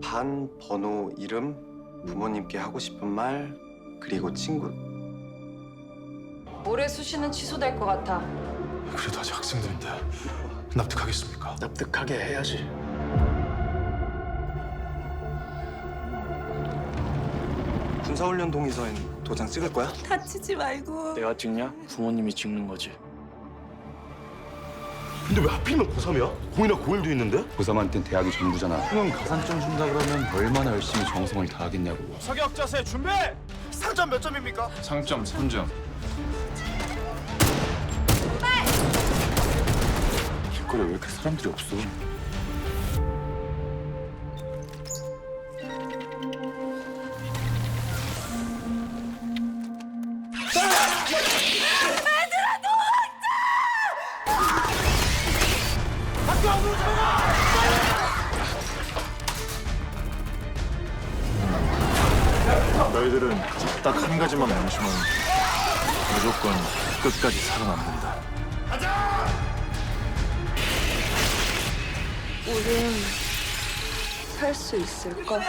반, 번호, 이름, 부모님께 하고 싶은 말, 그리고 친구. 올해 수시는 취소될 것 같아. 그래도 아직 학생들인데 납득하겠습니까? 납득하게 해야지. 군사훈련 동의서엔 도장 찍을 거야? 다치지 말고. 내가 찍냐? 부모님이 찍는 거지. 근데 왜 하필이면 고3이야? 고2나 고1도 있는데? 고3한텐 대학이 전부잖아. 형은 가산점 준다 그러면 얼마나 열심히 정성을 다하겠냐고. 사격 자세 준비! 상점 몇 점입니까? 상점 3점. 길거리에 왜 이렇게 사람들이 없어? 너희들은 딱 한 가지만 명심하면 돼. 무조건 끝까지 살아남는다. 우린 살 수 있을까?